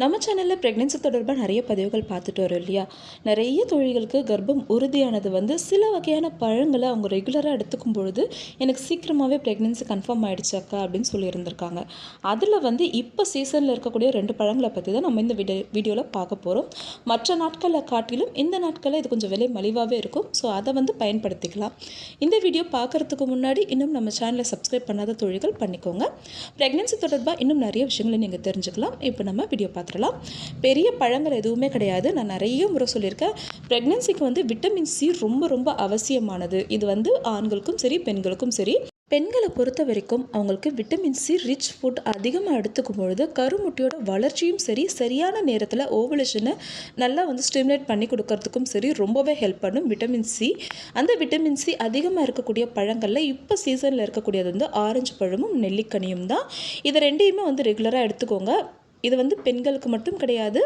நம்ம சேனலில் ப்ரெக்னென்சி தொடர்பாக நிறைய பதிவுகள் பார்த்துட்டு வரோம் இல்லையா? நிறைய தொழில்களுக்கு கர்ப்பம் உறுதியானது வந்து சில வகையான பழங்களை அவங்க ரெகுலராக எடுத்துக்கும் பொழுது எனக்கு சீக்கிரமாகவே ப்ரெக்னென்சி கன்ஃபார்ம் ஆகிடுச்சாக்கா அப்படின்னு சொல்லியிருந்திருக்காங்க அதில் வந்து இப்போ சீசனில் இருக்கக்கூடிய ரெண்டு பழங்களை பற்றி தான் நம்ம இந்த வீடியோ வீடியோவில் பார்க்க போகிறோம் மற்ற நாட்களை காட்டிலும் இந்த நாட்களில் இது கொஞ்சம் விலை மலிவாகவே இருக்கும். ஸோ அதை வந்து பயன்படுத்திக்கலாம். இந்த வீடியோ பார்க்குறதுக்கு முன்னாடி இன்னும் நம்ம சேனலை சப்ஸ்கிரைப் பண்ணாத தொழில்கள் பண்ணிக்கோங்க. ப்ரெக்னென்சி தொடர்பாக இன்னும் நிறைய விஷயங்களை நீங்கள் தெரிஞ்சுக்கலாம். இப்போ நம்ம வீடியோ பார்க்க பார்த்துடலாம். பெரிய பழங்கள் எதுவுமே கிடையாது. நான் நிறைய முறை சொல்லியிருக்கேன். ப்ரெக்னென்சிக்கு வந்து விட்டமின் சி ரொம்ப ரொம்ப அவசியமானது. இது வந்து ஆண்களுக்கும் சரி பெண்களுக்கும் சரி. பெண்களை பொறுத்த வரைக்கும் அவங்களுக்கு விட்டமின் சி ரிச் ஃபுட் அதிகமாக எடுத்துக்கும் பொழுது கருமுட்டியோட வளர்ச்சியும் சரி சரியான நேரத்தில் ஓவலேஷனை நல்லா வந்து ஸ்டிமுலேட் பண்ணி கொடுக்கறதுக்கும் சரி ரொம்பவே ஹெல்ப் பண்ணும் விட்டமின் சி அந்த விட்டமின் சி அதிகமாக இருக்கக்கூடிய பழங்களில் இப்போ சீசனில் இருக்கக்கூடியது வந்து ஆரஞ்சு பழமும் நெல்லிக்கனியும் தான். இதை ரெண்டையுமே வந்து ரெகுலராக எடுத்துக்கோங்க. இது வந்து பெண்களுக்கு மட்டும் கிடையாது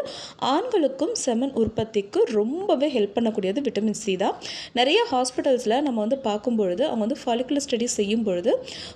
ஆண்களுக்கும் செமன் உற்பத்திக்கு ரொம்பவே ஹெல்ப் பண்ணக்கூடியது விட்டமின் சி தான். நிறைய ஹாஸ்பிட்டல்ஸில் நம்ம வந்து பார்க்கும்பொழுது அவங்க வந்து ஃபாலிகுலர் ஸ்டடி செய்யும் பொழுது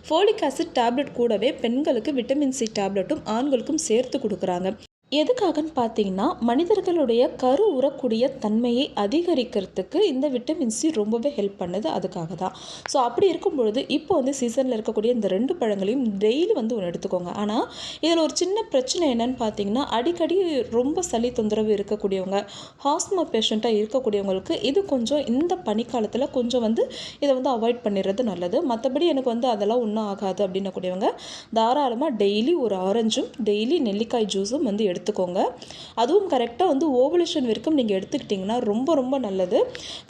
ஃபோலிக் ஆசிட் டேப்லெட் கூடவே பெண்களுக்கு விட்டமின் சி டேப்லெட்டும் ஆண்களுக்கும் சேர்த்து கொடுக்குறாங்க. எதுக்காகன்னு பார்த்தீங்கன்னா மனிதர்களுடைய கரு உறக்கூடிய தன்மையை அதிகரிக்கிறதுக்கு இந்த விட்டமின் சி ரொம்பவே ஹெல்ப் பண்ணுது. அதுக்காக தான் ஸோ அப்படி இருக்கும் பொழுது இப்போ வந்து சீசனில் இருக்கக்கூடிய இந்த ரெண்டு பழங்களையும் டெய்லி வந்து ஒன்று எடுத்துக்கோங்க. ஆனால் இதில் ஒரு சின்ன பிரச்சனை என்னன்னு பார்த்தீங்கன்னா அடிக்கடி ரொம்ப சளி தொந்தரவு இருக்கக்கூடியவங்க ஹாஸ்மா பேஷண்ட்டாக இருக்கக்கூடியவங்களுக்கு இது கொஞ்சம் இந்த பனிக்காலத்தில் கொஞ்சம் வந்து இதை வந்து அவாய்ட் பண்ணிடுறது நல்லது. மற்றபடி எனக்கு வந்து அதெல்லாம் ஒன்றும் ஆகாது அப்படின்னக்கூடியவங்க தாராளமாக டெய்லி ஒரு ஆரஞ்சும் டெய்லி நெல்லிக்காய் ஜூஸும் வந்து எடுத்துக்கோங்க. அதுவும் கரெக்டாக வந்து ஓவலேஷன் வரைக்கும் நீங்கள் எடுத்துக்கிட்டிங்கன்னா ரொம்ப ரொம்ப நல்லது.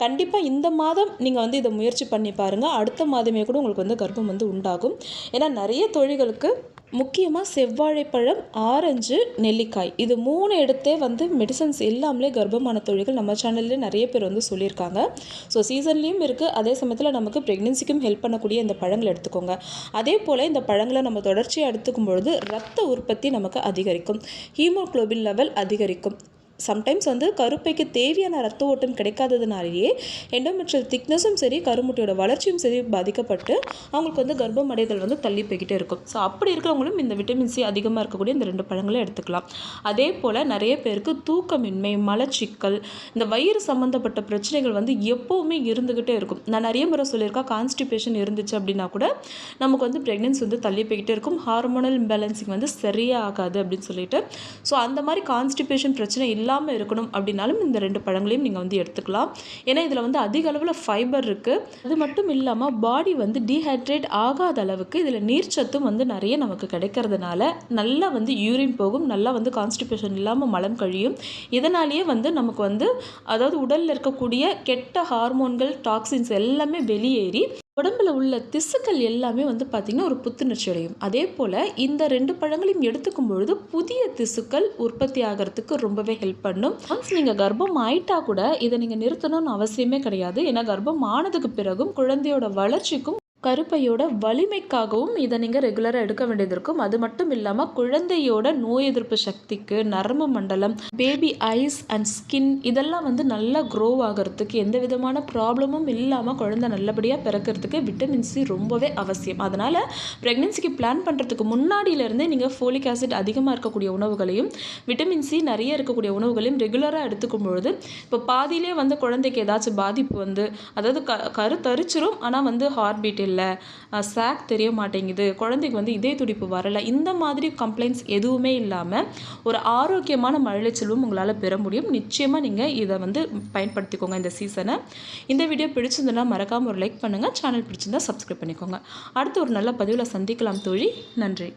கண்டிப்பாக இந்த மாதம் நீங்கள் வந்து இதை முயற்சி பண்ணி பாருங்கள் அடுத்த மாதமே கூட உங்களுக்கு வந்து கர்ப்பம் வந்து உண்டாகும். ஏன்னா நிறைய தொழில்களுக்கு முக்கியமாக செவ்வாழைப்பழம் ஆரஞ்சு நெல்லிக்காய் இது மூணு எடுத்தே வந்து மெடிசன்ஸ் எல்லாமே கர்ப்பமான தொழில்கள் நம்ம சேனல்லே நிறைய பேர் வந்து சொல்லியிருக்காங்க. ஸோ சீசன்லேயும் இருக்குது அதே சமயத்தில் நமக்கு ப்ரெக்னென்சிக்கும் ஹெல்ப் பண்ணக்கூடிய இந்த பழங்களை எடுத்துக்கோங்க. அதே போல் இந்த பழங்களை நம்ம தொடர்ச்சியாக எடுத்துக்கும் பொழுது ரத்த உற்பத்தி நமக்கு அதிகரிக்கும். ஹீம் ஹீமோக்ளோபின் லெவல் அதிகரிக்கும். சம்டைம்ஸ் வந்து கருப்பைக்கு தேவையான ரத்த ஓட்டம் கிடைக்காததுனாலேயே எண்டோமெட்ரியல் திக்னஸும் சரி கருமுட்டையோட வளர்ச்சியும் சரி பாதிக்கப்பட்டு அவங்களுக்கு வந்து கர்ப்பம் அடைதல் வந்து தள்ளி போய்கிட்டே இருக்கும். ஸோ அப்படி இருக்கிறவங்களும் இந்த விட்டமின் சி அதிகமாக இருக்கக்கூடிய இந்த ரெண்டு பழங்களை எடுத்துக்கலாம். அதே போல் நிறைய பேருக்கு தூக்கமின்மை மலச்சிக்கல் இந்த வயிறு சம்மந்தப்பட்ட பிரச்சனைகள் வந்து எப்போவுமே இருந்துக்கிட்டே இருக்கும். நான் நிறைய முறை சொல்லியிருக்கேன் கான்ஸ்டிபேஷன் இருந்துச்சு அப்படின்னா கூட நமக்கு வந்து ப்ரெக்னென்சி வந்து தள்ளி போய்கிட்டே இருக்கும். ஹார்மோனல் இம்பேலன்சிங் வந்து சரியாக ஆகாது அப்படின்னு சொல்லிட்டு. ஸோ அந்த மாதிரி கான்ஸ்டிபேஷன் பிரச்சனை இல்லை இல்லாமல் இருக்கணும் அப்படின்னாலும் இந்த ரெண்டு பழங்களையும் நீங்கள் வந்து எடுத்துக்கலாம். ஏன்னா இதில் வந்து அதிக அளவில் ஃபைபர் இருக்குது அது மட்டும் இல்லாமல் பாடி வந்து டீஹைட்ரேட் ஆகாத அளவுக்கு இதில் நீர்ச்சத்தும் வந்து நிறைய நமக்கு கிடைக்கிறதுனால நல்லா வந்து யூரின் போகும். நல்லா வந்து கான்ஸ்டிபேஷன் இல்லாமல் மலம் கழியும். இதனாலேயே வந்து நமக்கு வந்து அதாவது உடலில் இருக்கக்கூடிய கெட்ட ஹார்மோன்கள் டாக்ஸின்ஸ் எல்லாமே வெளியேறி உடம்புல உள்ள திசுக்கள் எல்லாமே வந்து பார்த்திங்கன்னா ஒரு புத்துணர்ச்சி அடையும். அதே போல் இந்த ரெண்டு பழங்களையும் எடுத்துக்கும் பொழுது புதிய திசுக்கள் உற்பத்தி ஆகிறதுக்கு ரொம்பவே ஹெல்ப் பண்ணும். ஒன்ஸ் நீங்கள் கர்ப்பம் ஆயிட்டா கூட இதை நீங்கள் நிறுத்தணும்னு அவசியமே கிடையாது. ஏன்னா கர்ப்பம் ஆனதுக்கு பிறகும் குழந்தையோட வளர்ச்சிக்கும் கருப்பையோட வலிமைக்காகவும் இதை நீங்கள் ரெகுலராக எடுக்க வேண்டியது இருக்கும். அது மட்டும் இல்லாமல் குழந்தையோட நோய் எதிர்ப்பு சக்திக்கு நரம்பு மண்டலம் பேபி ஐஸ் அண்ட் ஸ்கின் இதெல்லாம் வந்து நல்லா க்ரோ ஆகிறதுக்கு எந்த விதமான ப்ராப்ளமும் இல்லாமல் குழந்தை நல்லபடியாக பிறக்கிறதுக்கு விட்டமின் சி ரொம்பவே அவசியம். அதனால் ப்ரெக்னென்சிக்கு பிளான் பண்ணுறதுக்கு முன்னாடியிலேருந்தே நீங்கள் ஃபோலிக் ஆசிட் அதிகமாக இருக்கக்கூடிய உணவுகளையும் விட்டமின் சி நிறைய இருக்கக்கூடிய உணவுகளையும் ரெகுலராக எடுத்துக்கும் பொழுது இப்போ பாதியிலே வந்து குழந்தைக்கு ஏதாச்சும் பாதிப்பு வந்து அதாவது க கரு தரிச்சிரும் ஆனால் வந்து ஹார்ட் பீட் இல்லை. இல்லை. சாக் தெரிய மாட்டேங்குது. குழந்தைக்கு வந்து இதே துடிப்பு வரலை. இந்த மாதிரி கம்ப்ளைண்ட்ஸ் எதுவுமே இல்லாமல் ஒரு ஆரோக்கியமான மழலைச்செல்வம் உங்களால் பெற முடியும். நிச்சயமாக நீங்கள் இதை வந்து பயன்படுத்திக்கோங்க இந்த சீசனை இந்த வீடியோ பிடிச்சிருந்தனா மறக்காமல் ஒரு லைக் பண்ணுங்கள் சேனல் பிடிச்சிருந்தா சப்ஸ்கிரைப் பண்ணிக்கோங்க. அடுத்து ஒரு நல்ல பதிவில் சந்திக்கலாம் தோழி. நன்றி.